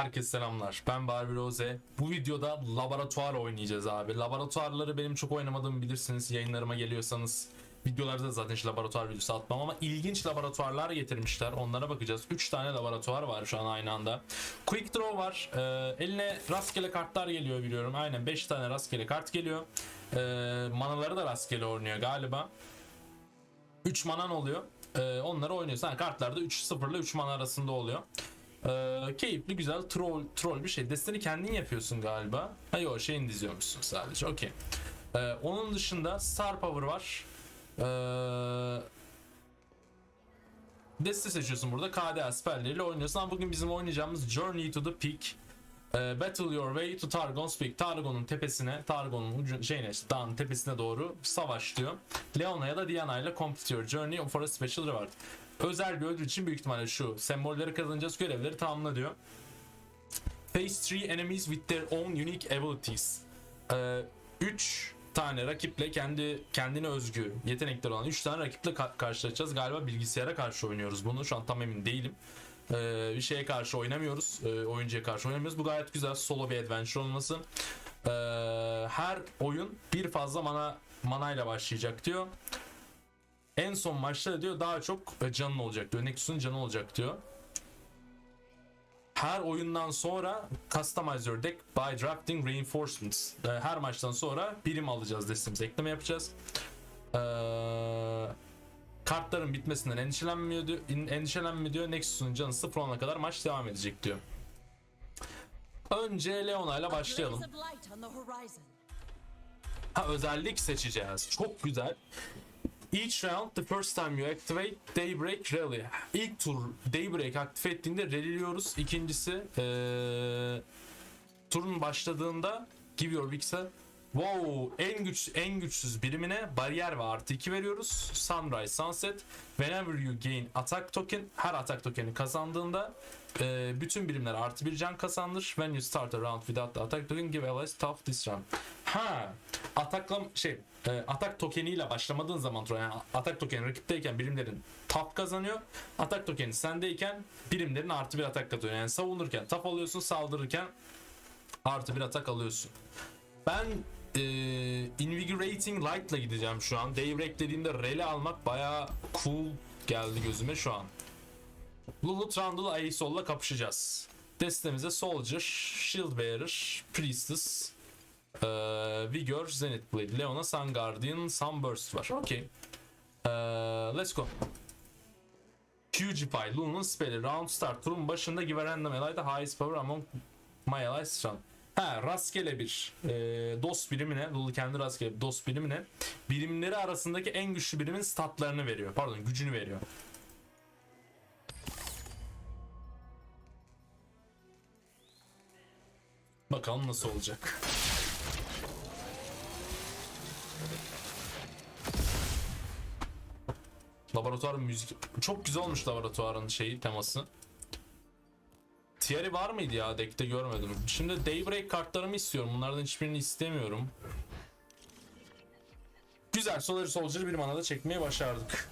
Herkese selamlar. Ben Barbie Rose. Bu videoda laboratuvar oynayacağız abi. Laboratuvarları benim çok oynamadığımı bilirsiniz. Yayınlarıma geliyorsanız videolarda zaten hiç laboratuvar videosu atmam ama ilginç laboratuvarlar getirmişler. Onlara bakacağız. 3 tane laboratuvar var şu an aynı anda. Quick Draw var. Ee, eline rastgele kartlar geliyor biliyorum. Aynen 5 tane rastgele kart geliyor. Ee, manaları da rastgele oynuyor galiba. 3 manan oluyor. Ee, onları oynuyorsun. Yani kartlarda 3-0 ile 3 mana arasında oluyor. Ee, keyifli güzel troll troll bir şey. Desteni kendin yapıyorsun galiba. Ha yok şeyini diziyormuşsun sadece. Okey. Ee, onun dışında Star Power var. Ee, deste seçiyorsun burada. KDA spelleriyle oynuyorsun. Ama bugün bizim oynayacağımız Journey to the Peak. Ee, Battle Your Way to Targon's Peak. Targon'un tepesine, Targon'un ucu, şeyine, işte dağın tepesine doğru savaş diyor. Leona ya da Diana ile complete your journey for a special reward. Özel bir ödül için büyük ihtimalle şu. Sembolleri kazanacağız, görevleri tamamla diyor. Face 3 enemies with their own unique abilities. 3 tane rakiple kendi kendine özgü yetenekleri olan 3 tane rakiple ka- karşılaşacağız. Galiba bilgisayara karşı oynuyoruz bunu. Şu an tam emin değilim. Ee, bir şeye karşı oynamıyoruz. Ee, oyuncuya karşı oynamıyoruz. Bu gayet güzel solo bir adventure olması. Ee, her oyun bir fazla mana manayla başlayacak diyor. En son maçta diyor daha çok e, canın olacak diyor. Nexus'un canı olacak diyor. Her oyundan sonra customize your deck by drafting reinforcements. Ee, Her maçtan sonra birim alacağız destemize ekleme yapacağız. Ee, kartların bitmesinden endişelenmiyor diyor, endişelenme diyor. Nexus'un canı sıfır olana kadar maç devam edecek diyor. Önce Leona ile başlayalım. Ha özellik seçeceğiz. Çok güzel. Each round the first time you activate Daybreak Rally. İlk tur Daybreak aktif ettiğinde rally'liyoruz. İkincisi eee turun başladığında give your weak'se Wow, en güç en güçsüz birimine bariyer ve artı 2 veriyoruz. Sunrise, Sunset. Whenever you gain attack token, her attack tokeni kazandığında e, bütün birimler artı bir can kazandır. When you start a round without the attack token, give allies tough this round. Ha, atakla şey, e, atak tokeniyle başlamadığın zaman yani atak tokeni rakipteyken birimlerin tap kazanıyor. Atak tokeni sendeyken birimlerin artı bir atak kazanıyor. Yani savunurken tap alıyorsun, saldırırken artı bir atak alıyorsun. Ben e, Invigorating Light'la gideceğim şu an. Daybreak dediğimde rally almak bayağı cool geldi gözüme şu an. Lulu Trundle Aisol'la kapışacağız. Destemize Soldier, Shield Bearer, Priestess, e, Vigor, Zenith Blade, Leona, Sun Guardian, Sunburst var. Okey. E, let's go. Hugify, Lulu'nun spell'i. Round start. Turun başında give a random ally the highest power among my allies round. Ha rastgele bir e, dost birimine, Lulu kendi rastgele bir dost birimine birimleri arasındaki en güçlü birimin statlarını veriyor. Pardon gücünü veriyor. Bakalım nasıl olacak. Laboratuvar müzik. Çok güzel olmuş laboratuvarın şeyi teması. Thierry var mıydı ya deck'te görmedim. Şimdi Daybreak kartlarımı istiyorum. Bunlardan hiçbirini istemiyorum. Güzel Solar Soldier'ı bir manada çekmeye başardık.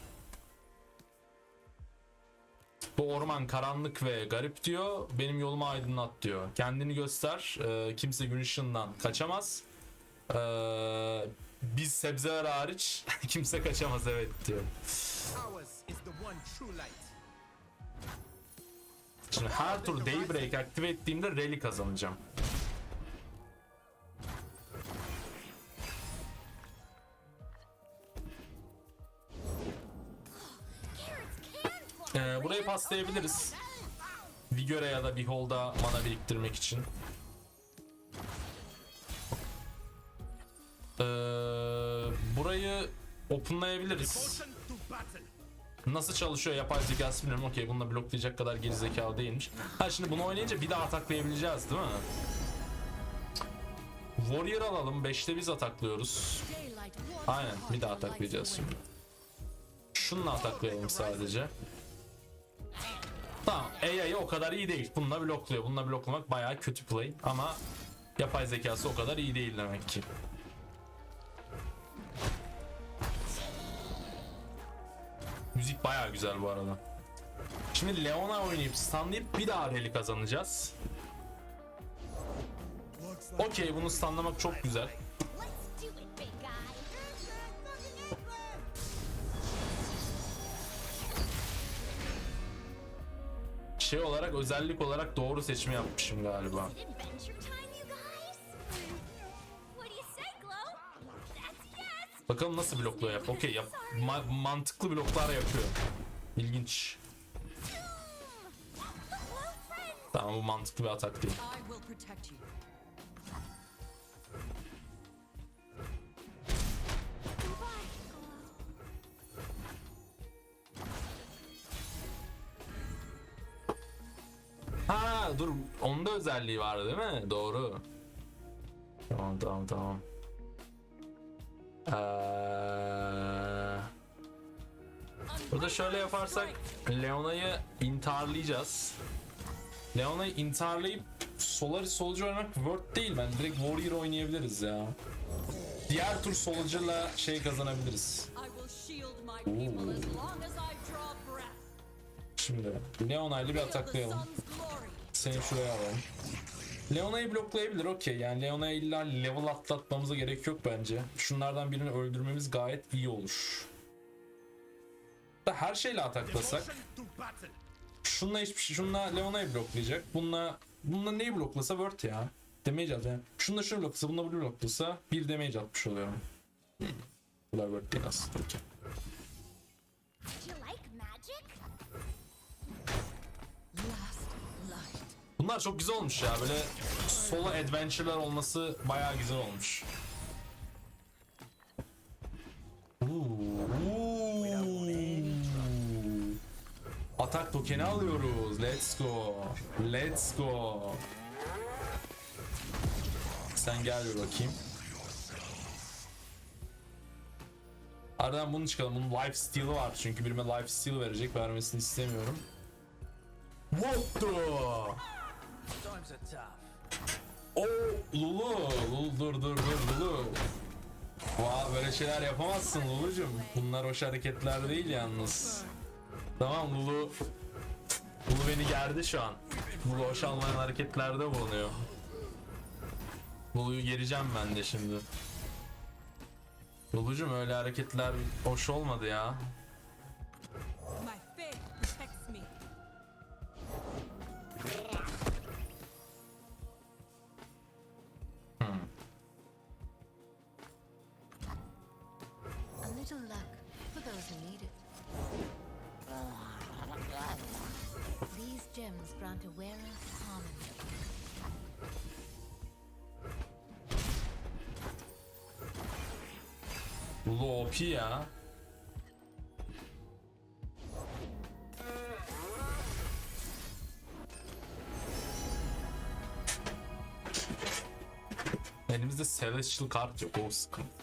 Bu orman karanlık ve garip diyor. Benim yolumu aydınlat diyor. Kendini göster. Ee, kimse gün ışığından kaçamaz. Ee, biz sebzeler hariç kimse kaçamaz evet diyor. Ours is the one true light. Şimdi her tur Daybreak aktive ettiğimde rally kazanacağım. Ee, burayı paslayabiliriz. Vigor'a ya da Behold'a mana biriktirmek için. Ee, burayı openlayabiliriz. Nasıl çalışıyor yapay zekası bilmiyorum. Okey bununla bloklayacak kadar geri zekalı değilmiş. Ha şimdi bunu oynayınca bir daha ataklayabileceğiz değil mi? Warrior alalım. 5'te biz ataklıyoruz. Aynen bir daha ataklayacağız şimdi. Şununla ataklayalım sadece. Tamam AI'ı o kadar iyi değil. Bununla blokluyor. Bununla bloklamak bayağı kötü play ama yapay zekası o kadar iyi değil demek ki. Müzik bayağı güzel bu arada. Şimdi Leona oynayıp stunlayıp bir daha rally kazanacağız. Okey bunu stunlamak çok güzel. Şey olarak özellik olarak doğru seçimi yapmışım galiba. Bakalım nasıl blokluyor yap. Okey yap. Ma- mantıklı bloklar yapıyor. İlginç. Tamam bu mantıklı bir atak değil. Ha dur onda özelliği vardı değil mi? Doğru. Tamam tamam tamam. Ee, burada şöyle yaparsak Leona'yı intiharlayacağız. Leona'yı intiharlayıp Solaris Soldier oynamak Word değil ben direkt Warrior oynayabiliriz ya. Diğer tur Soldier'la şey kazanabiliriz. Şimdi Leona'yla bir ataklayalım. Seni şuraya alalım. Leona'yı bloklayabilir okey. Yani Leona'ya illa level atlatmamıza gerek yok bence. Şunlardan birini öldürmemiz gayet iyi olur. Da her şeyle ataklasak. Şunla hiçbir şey, şunla Leona'yı bloklayacak. Bununla bununla neyi bloklasa Word ya. Damage at yani. Şunla şunu bloklasa, bununla bunu bloklasa bir damage atmış oluyorum. Hmm. Bunlar Word değil aslında. Okey. Bunlar çok güzel olmuş ya. Böyle solo adventure'lar olması bayağı güzel olmuş. Atak tokeni alıyoruz. Let's go. Let's go. Sen gel bir bakayım. Aradan bunu çıkalım. Bunun life steal'ı var. Çünkü birime life steal verecek. Vermesini istemiyorum. What the? Oo Lulu, Lulu dur dur dur Lulu. Vay böyle şeyler yapamazsın Lulu'cum. Bunlar hoş hareketler değil yalnız. Tamam Lulu. Lulu beni gerdi şu an. Lulu hoş olmayan hareketlerde bulunuyor. Lulu'yu gereceğim ben de şimdi. Lulu'cum öyle hareketler hoş olmadı ya. Gems grant a wearer harmony. Lulu OP ya. Elimizde Celestial kart yok o sıkıntı.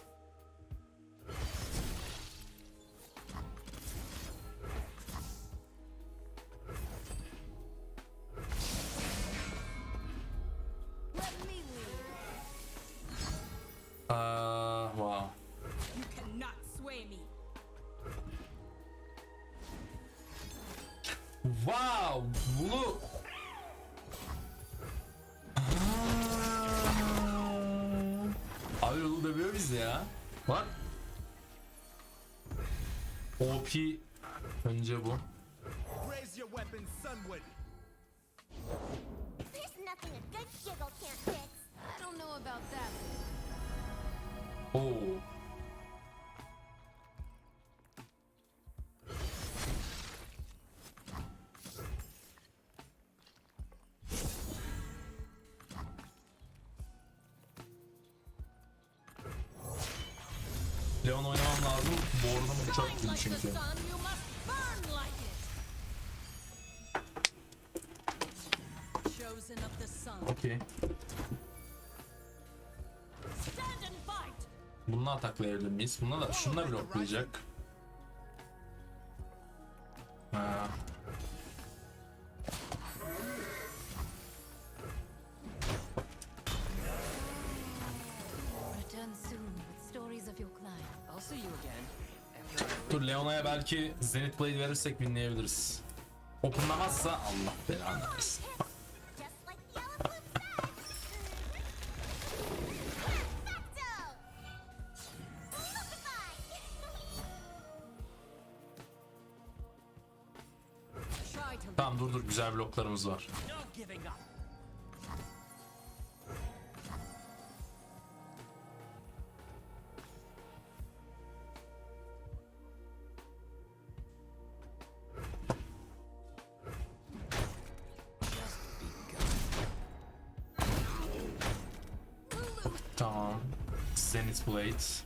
Bizi ya. Bak. OP önce bu. Raise lazım. Board'um uçak gibi çünkü. Okey. Bununla ataklayabilir miyiz? Bununla da şununla bloklayacak. Ha. Return soon with stories of your climb. Dur Leona'ya belki Zenith Blade verirsek winleyebiliriz. Openlamazsa Allah belanı versin. tamam dur dur güzel bloklarımız var. Tamam. Zenith Blade.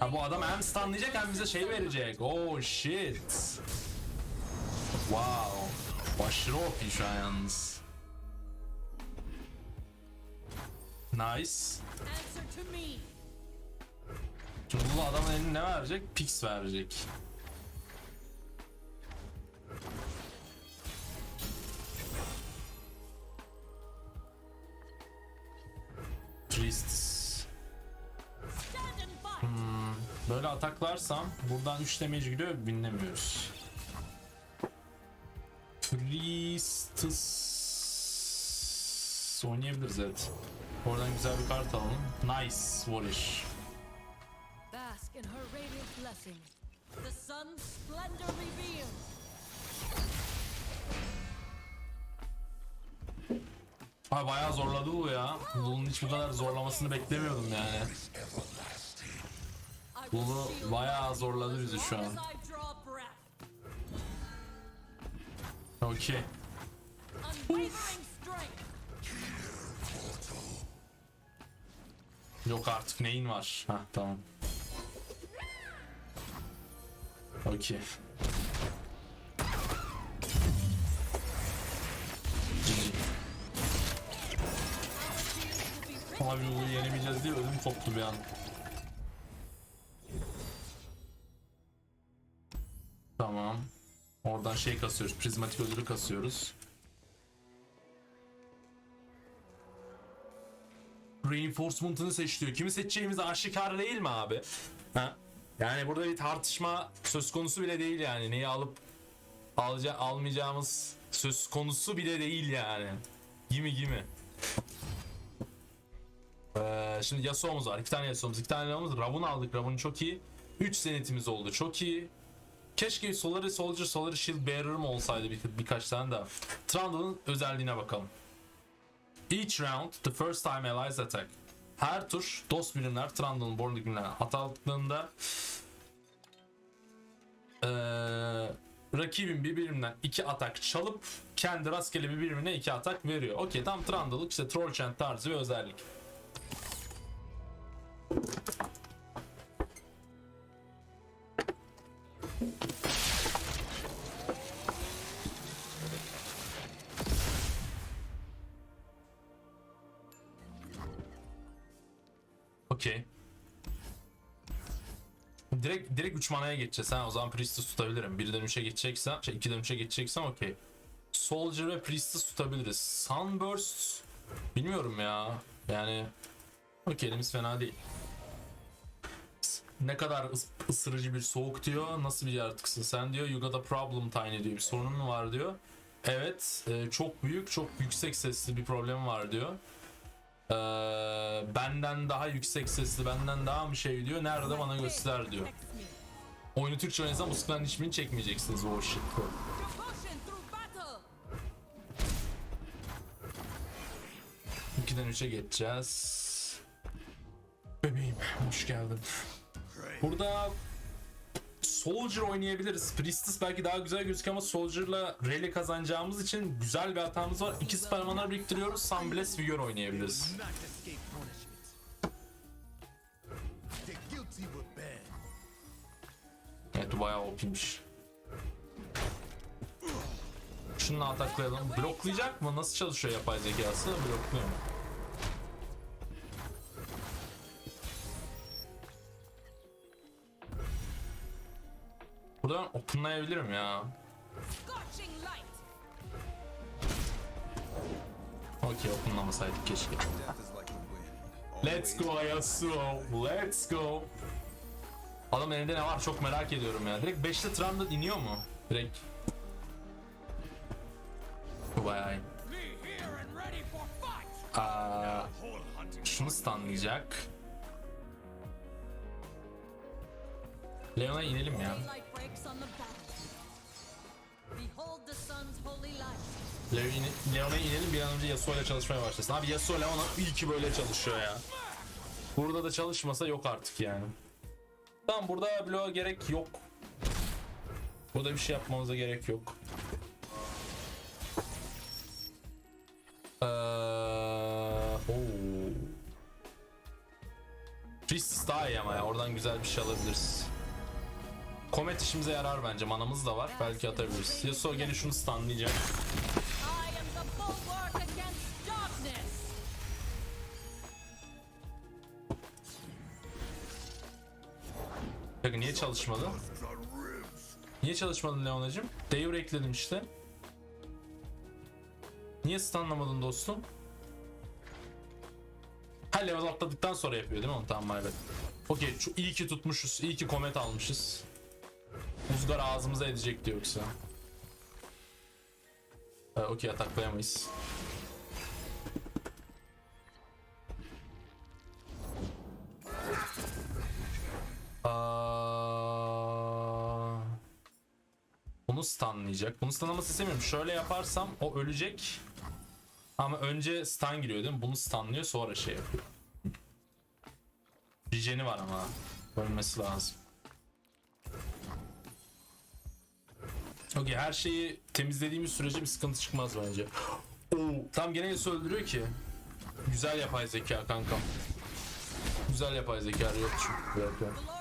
Ha bu adam hem stunlayacak hem bize şey verecek. Oh shit. Wow. Aşırı OP şu an yalnız. Nice. Şimdi bu adamın eline ne verecek? Pix verecek. Ataklarsam buradan 3 damage gidiyor binlemiyoruz. Priestess oynayabiliriz evet. Oradan güzel bir kart alalım. Nice revealed. Ay bayağı zorladı bu ya. Bunun hiç bu kadar zorlamasını beklemiyordum yani. Bunu bayağı zorladı bizi şu an. Okey. Yok artık neyin var? Ha tamam. Okey. Abi bunu yenemeyeceğiz diye ödüm koptu bir an. Şey kasıyoruz. Prizmatik ödülü kasıyoruz. Reinforcement'ını seç diyor. Kimi seçeceğimiz aşikar değil mi abi? Ha? Yani burada bir tartışma söz konusu bile değil yani. Neyi alıp alca almayacağımız söz konusu bile değil yani. Gimi gimi. Ee, şimdi Yasuo'muz var. İki tane Yasuo'muz, iki tane Leon'umuz. Rabun aldık. Rabun çok iyi. 3 senetimiz oldu. Çok iyi. Keşke Solary Soldier, Solary Shield Bearer'ım olsaydı bir, birkaç tane daha. Trundle'ın özelliğine bakalım. Each round, the first time allies attack. Her tur dost birimler Trundle'ın Born birimlerine atıldığında eee rakibin bir birimden iki atak çalıp kendi rastgele bir birimine iki atak veriyor. Okey tam Trundle'lık işte Troll Chant tarzı bir özellik. 3 manaya geçeceğiz. Ha o zaman Priestess tutabilirim. 1'den 3'e geçeceksem, şey 2'den 3'e geçeceksem okey. Soldier ve Priestess tutabiliriz. Sunburst bilmiyorum ya. Yani okey elimiz fena değil. Ne kadar ıs- ısırıcı bir soğuk diyor. Nasıl bir yaratıksın sen diyor. You got a problem tiny diyor. Bir sorunun mu var diyor. Evet e, çok büyük çok yüksek sesli bir problem var diyor. Ee, benden daha yüksek sesli, benden daha bir şey diyor. Nerede bana göster diyor. Oyunu Türkçe oynasam bu sıkılan hiçbirini çekmeyeceksiniz o shit. 2'den 3'e geçeceğiz. Bebeğim hoş geldin. Burada Soldier oynayabiliriz. Priestess belki daha güzel gözüküyor ama Soldier'la Rally kazanacağımız için güzel bir hatamız var. İki süper mana biriktiriyoruz. Sunbless Vigor oynayabiliriz. Evet bayağı OP'ymiş. Şununla ataklayalım. Bloklayacak mı? Nasıl çalışıyor yapay zekası? Blokluyor mu? Buradan openlayabilirim ya. Okey openlamasaydık keşke. Let's go Yasuo. Let's go. Adam elinde ne var çok merak ediyorum ya. Direkt 5'te Trundle iniyor mu? Direkt. Bu bayağı iyi. Aa, şunu stunlayacak. Leon'a inelim ya. Leon'a inelim bir an önce Yasuo ile çalışmaya başlasın. Abi Yasuo Leon'a iyi ki böyle çalışıyor ya. Burada da çalışmasa yok artık yani. Tamam burada bloğa gerek yok. Burada bir şey yapmamıza gerek yok. Ee, oo. Priestess daha iyi ama ya. Oradan güzel bir şey alabiliriz. Komet işimize yarar bence. Manamız da var. Belki atabiliriz. Yasuo gene şunu stunlayacak. Çalışmadı? Niye çalışmadın Leonacım? Devre ekledim işte. Niye stunlamadın dostum? Ha level atladıktan sonra yapıyor değil mi onu? Tamam evet. Okey iyi ki tutmuşuz. iyi ki komet almışız. Buzgar ağzımıza edecekti yoksa. Ee, Okey ataklayamayız. Stunlayacak. Bunu stunlaması istemiyorum. Şöyle yaparsam o ölecek. Ama önce stun giriyor değil mi? Bunu stunlıyor sonra şey yapıyor. Regen'i var ama. Ölmesi lazım. Okey her şeyi temizlediğimiz sürece bir sıkıntı çıkmaz bence. Oo, tam gene öldürüyor ki. Güzel yapay zeka kankam. Güzel yapay zeka yok çünkü.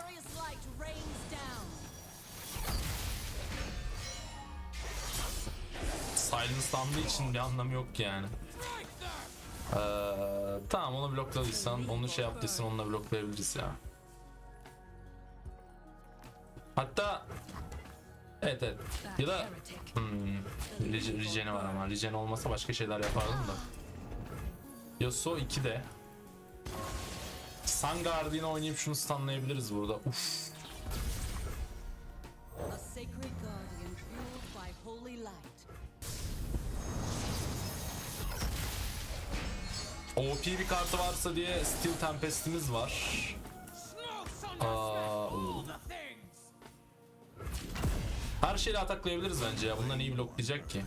Silence'landığı için bir anlamı yok yani. Ee, tamam onu blokladıysan, onu şey yaptıysan onunla bloklayabiliriz ya. Hatta Evet evet. Ya da hmm, Regen- var ama Regen olmasa başka şeyler yapardım da. Yasuo 2'de. Sun Guardian'ı oynayıp şunu stunlayabiliriz burada. Uf. OP bir kartı varsa diye Steel Tempest'imiz var. Aa. Her şeyle ataklayabiliriz bence ya. Bundan iyi bloklayacak ki.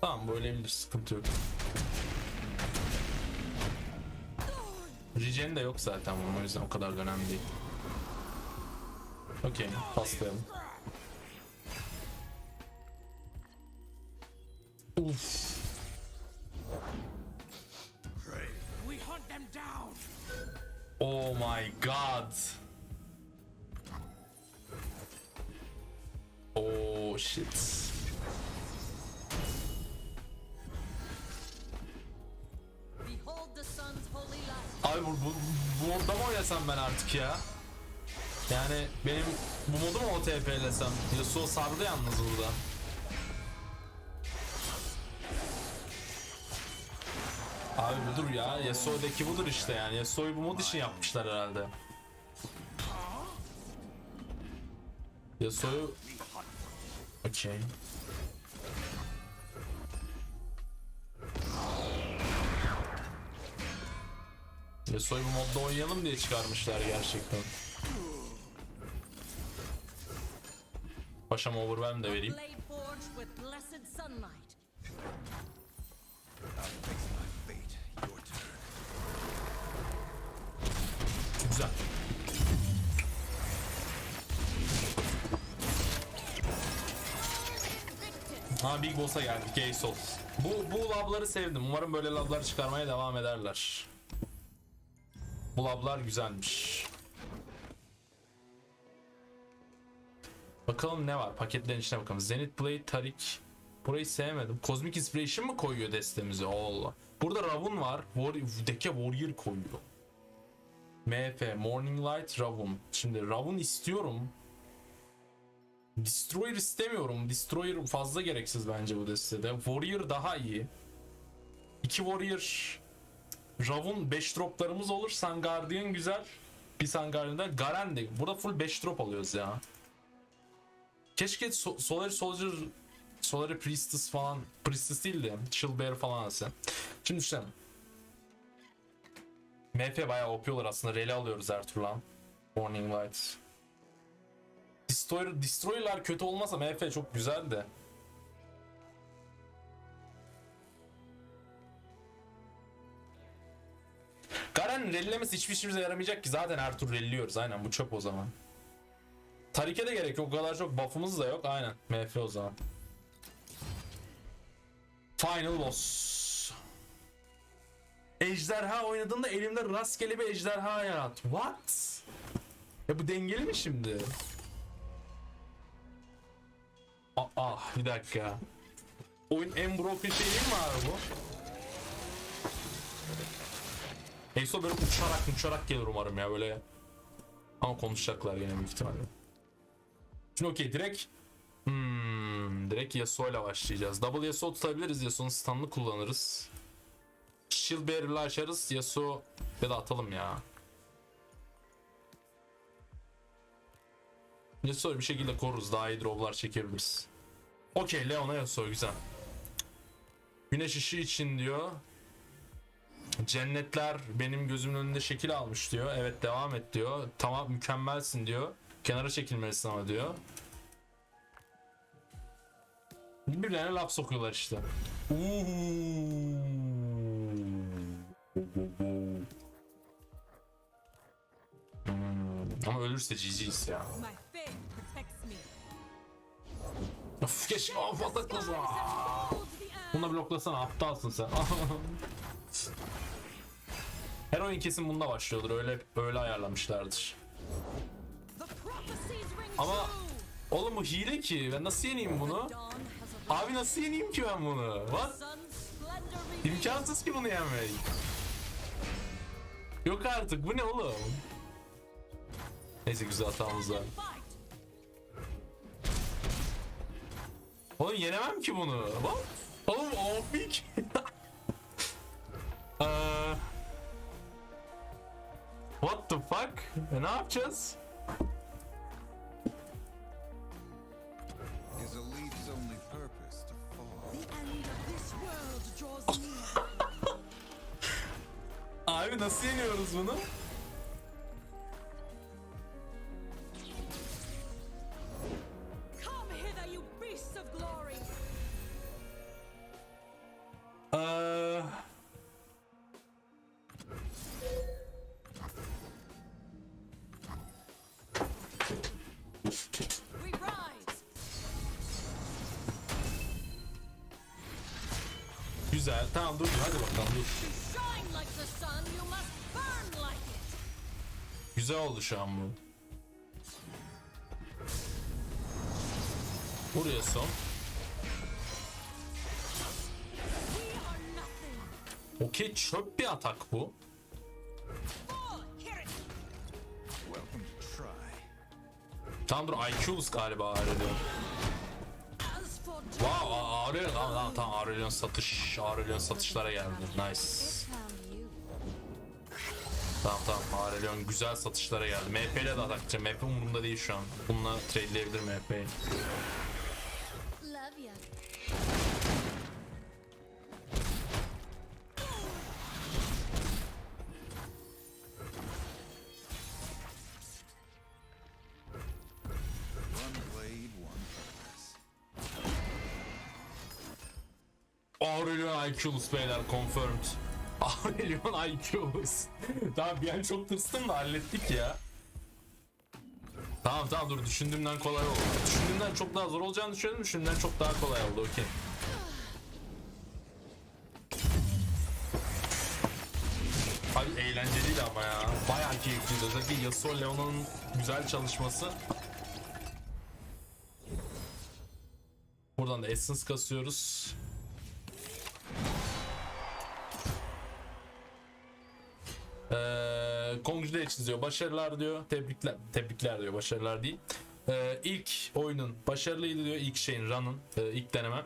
Tamam bu ölebilir sıkıntı yok. Regen de yok zaten bunun o yüzden o kadar da önemli değil. Okey paslayalım. Yani benim bu modu mu OTP'lesem? Yasuo sardı yalnız burada. Abi budur ya. Yasuo'daki budur işte yani. Yasuo'yu bu mod için yapmışlar herhalde. Yasuo'yu... Okey. Yasuo'yu bu modda oynayalım diye çıkarmışlar gerçekten. Paşam overwhelm de vereyim. Güzel. Ha Big Boss'a geldik Aesol. Bu, bu labları sevdim. Umarım böyle lablar çıkarmaya devam ederler. Bu lablar güzelmiş. Bakalım ne var? Paketlerin içine bakalım. Zenith Blade, Tarik. Burayı sevmedim. Cosmic Inspiration mı koyuyor destemize? Allah. Burada Ravun var. War Deke Warrior koyuyor. MF, Morning Light, Ravun. Şimdi Ravun istiyorum. Destroyer istemiyorum. Destroyer fazla gereksiz bence bu destede. Warrior daha iyi. İki Warrior Ravun 5 droplarımız olur. Sun Guardian güzel. Bir Sun Guardian'da Garen de. Burada full 5 drop alıyoruz ya. Keşke so- Solar Soldier Solar Priestess falan Priestess değil de Chill Bear falan alsa. Şimdi işte MF bayağı OP olur aslında. Rally alıyoruz her tur lan. Morning Light. Destroyer, Destroyer'lar kötü olmasa MF çok güzel de. Garen rellemesi hiçbir işimize yaramayacak ki zaten her tur relliyoruz aynen bu çöp o zaman. Tarike de gerek yok o kadar çok buff'ımız da yok aynen MF o zaman. Final boss. Ejderha oynadığında elimde rastgele bir ejderha yarat. What? Ya bu dengeli mi şimdi? Aa, ah bir dakika. Oyun en broken şey değil mi abi bu? Exo böyle uçarak uçarak gelir umarım ya böyle. Ama konuşacaklar yine büyük ihtimalle. Şimdi okey direkt Hmm, direkt Yasuo ile başlayacağız. Double Yasuo tutabiliriz. Yasuo'nun stun'ını kullanırız. Shield Bearer'la açarız. Yasuo ya da atalım ya. Yasuo'yu bir şekilde koruruz. Daha iyi droplar çekebiliriz. Okey Leon'a Yasuo güzel. Güneş ışığı için diyor. Cennetler benim gözümün önünde şekil almış diyor. Evet devam et diyor. Tamam mükemmelsin diyor. Kenara çekilmelisin ama diyor. Birbirlerine laf sokuyorlar işte. Ama ölürse GG'yiz ya. Of keşke o pataklasın. Hold the earth. Buna bloklasana aptalsın sen. Her oyun kesin bunda başlıyordur. Öyle öyle ayarlamışlardır. Ama oğlum bu hile ki. Ben nasıl yeneyim bunu? Abi nasıl yeneyim ki ben bunu? What? İmkansız ki bunu yenmek. Yok artık bu ne oğlum? Neyse güzel hatamız var. Oğlum yenemem ki bunu. What? Oğlum opik. Eee, What the fuck? E, ne yapacağız? Nasıl yeniyoruz bunu? Oldu şu an bu. Buraya son. Okey çöp bir atak bu. Tamam dur IQ'lus galiba Aurelion. Wow Aurelion tamam tamam Aurelion satış Aurelion satışlara geldi. Nice. Tamam tamam Aurelion güzel satışlara geldi. MP ile de atakçı. MP umurumda değil şu an. Bununla trade'leyebilir MP'yi. Aurelion IQ'lus beyler confirmed. Aurelion IQ'lus. tamam bir an çok tırstım da hallettik ya. Tamam tamam dur düşündüğümden kolay oldu. Düşündüğümden çok daha zor olacağını düşünüyordum. Düşündüğümden çok daha kolay oldu okey. Abi eğlenceliydi ama ya. Bayağı keyifliydi. Özellikle Yasuo Leona'nın güzel çalışması. Buradan da Essence kasıyoruz. Ee, Congratulations diyor. Başarılar diyor. Tebrikler. Tebrikler diyor. Başarılar değil. Ee, ilk oyunun başarılıydı diyor. İlk şeyin run'ın. e, ilk deneme.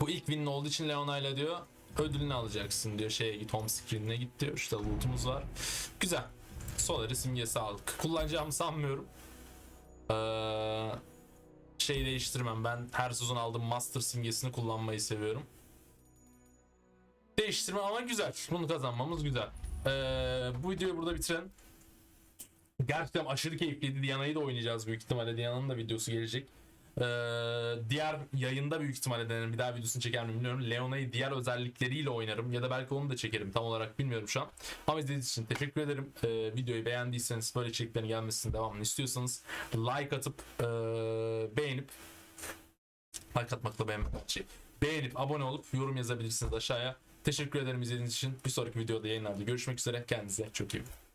Bu ilk win olduğu için Leona'yla diyor. Ödülünü alacaksın diyor. Şeye git home screen'ine git diyor. İşte lootumuz var. Güzel. Solar'ı simgesi aldık. Kullanacağımı sanmıyorum. Ee, şey değiştirmem. Ben her sezon aldığım Master simgesini kullanmayı seviyorum. Değiştirme ama güzel. Bunu kazanmamız güzel. Ee, bu videoyu burada bitirelim. Gerçekten aşırı keyifliydi. Diana'yı da oynayacağız büyük ihtimalle. Diana'nın da videosu gelecek. Ee, diğer yayında büyük ihtimalle denerim. Bir daha videosunu çeker miyim bilmiyorum. Leona'yı diğer özellikleriyle oynarım. Ya da belki onu da çekerim. Tam olarak bilmiyorum şu an. Ama izlediğiniz için teşekkür ederim. Ee, videoyu beğendiyseniz böyle içeriklerin gelmesini devamını istiyorsanız like atıp ee, beğenip like atmakla beğenmek şey. Beğenip abone olup yorum yazabilirsiniz aşağıya. Teşekkür ederim izlediğiniz için. Bir sonraki videoda yayınlarda görüşmek üzere. Kendinize çok iyi bakın.